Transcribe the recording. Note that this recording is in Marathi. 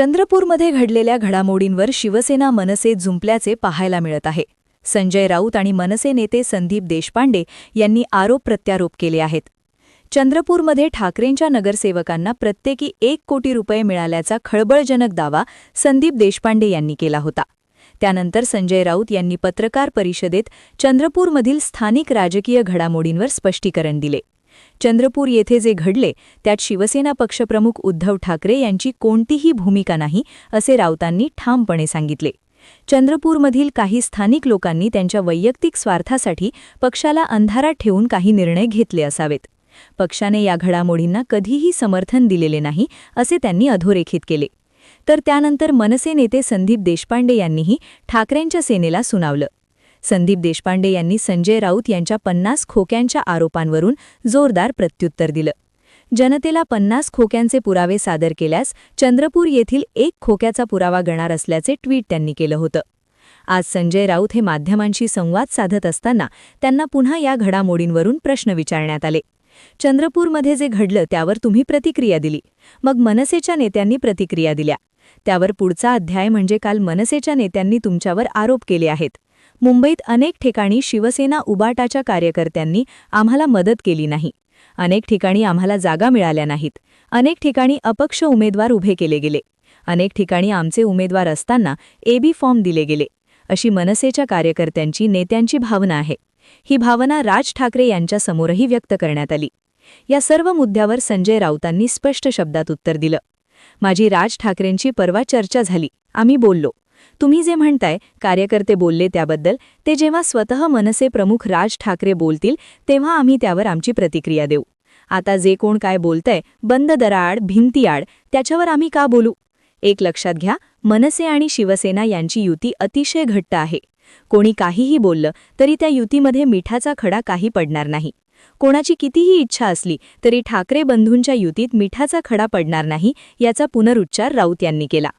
चंद्रपूरमध्ये घडलेल्या घडामोडींवर शिवसेना मनसे जुंपल्याचे पाहायला मिळत आहे. संजय राऊत आणि मनसे नेते संदीप देशपांडे यांनी आरोप प्रत्यारोप केले आहेत. चंद्रपूरमध्ये ठाकरेंच्या नगरसेवकांना प्रत्येकी एक कोटी रुपये मिळाल्याचा खळबळजनक दावा संदीप देशपांडे यांनी केला होता. त्यानंतर संजय राऊत यांनी पत्रकार परिषदेत चंद्रपूरमधील स्थानिक राजकीय घडामोडींवर स्पष्टीकरण दिले. चंद्रपूर येथे जे घडले त्यात शिवसेना पक्षप्रमुख उद्धव ठाकरे यांची कोणतीही भूमिका नाही असे राऊतांनी ठामपणे सांगितले. चंद्रपूरमधील काही स्थानिक लोकांनी त्यांच्या वैयक्तिक स्वार्थासाठी पक्षाला अंधारात ठेवून काही निर्णय घेतले असावेत. पक्षाने या घडामोडींना कधीही समर्थन दिलेले नाही असे त्यांनी अधोरेखित केले. तर त्यानंतर मनसे नेते संदीप देशपांडे यांनीही ठाकरेंच्या सेनेला सुनावलं. संदीप देशपांडे यांनी संजय राऊत यांच्या पन्नास खोक्यांच्या आरोपांवरून जोरदार प्रत्युत्तर दिलं. जनतेला पन्नास खोक्यांचे पुरावे सादर केल्यास चंद्रपूर येथील एक खोक्याचा पुरावा गणार असल्याचे ट्विट त्यांनी केलं होतं. आज संजय राऊत हे माध्यमांशी संवाद साधत असताना त्यांना पुन्हा या घडामोडींवरून प्रश्न विचारण्यात आले. चंद्रपूरमध्ये जे घडलं त्यावर तुम्ही प्रतिक्रिया दिली. मग मनसेच्या नेत्यांनी प्रतिक्रिया दिल्या. त्यावर पुढचा अध्याय म्हणजे काल मनसेच्या नेत्यांनी तुमच्यावर आरोप केले आहेत. मुंबईत अनेक ठिकाणी शिवसेना उबाटाच्या कार्यकर्त्यांनी आम्हाला मदत केली नाही. अनेक ठिकाणी आम्हाला जागा मिळाल्या नाहीत. अनेक ठिकाणी अपक्ष उमेदवार उभे केले गेले. अनेक ठिकाणी आमचे उमेदवार असताना एबी फॉर्म दिले गेले. अशी मनसेच्या कार्यकर्त्यांची नेत्यांची भावना आहे. ही भावना राज ठाकरे यांच्यासमोरही व्यक्त करण्यात आली. या सर्व मुद्द्यावर संजय राऊतांनी स्पष्ट शब्दात उत्तर दिलं. माझी राज ठाकरेंची परवा चर्चा झाली. आम्ही बोललो. तुम्ही जे म्हणताय कार्यकर्ते बोलले त्याबद्दल ते जेव्हा स्वतः मनसे प्रमुख राज ठाकरे बोलतील तेव्हा आम्ही त्यावर आमची प्रतिक्रिया देऊ. आता जे कोण काय बोलतंय बंद दराआड भिंतीआड त्याच्यावर आम्ही का बोलू? एक लक्षात घ्या मनसे आणि शिवसेना यांची युती अतिशय घट्ट आहे. कोणी काहीही बोललं तरी त्या युतीमध्ये मिठाचा खडा काही पडणार नाही. कोणाची कितीही इच्छा असली तरी ठाकरे बंधूंच्या युतीत मिठाचा खडा पडणार नाही याचा पुनरुच्चार राऊत यांनी केला.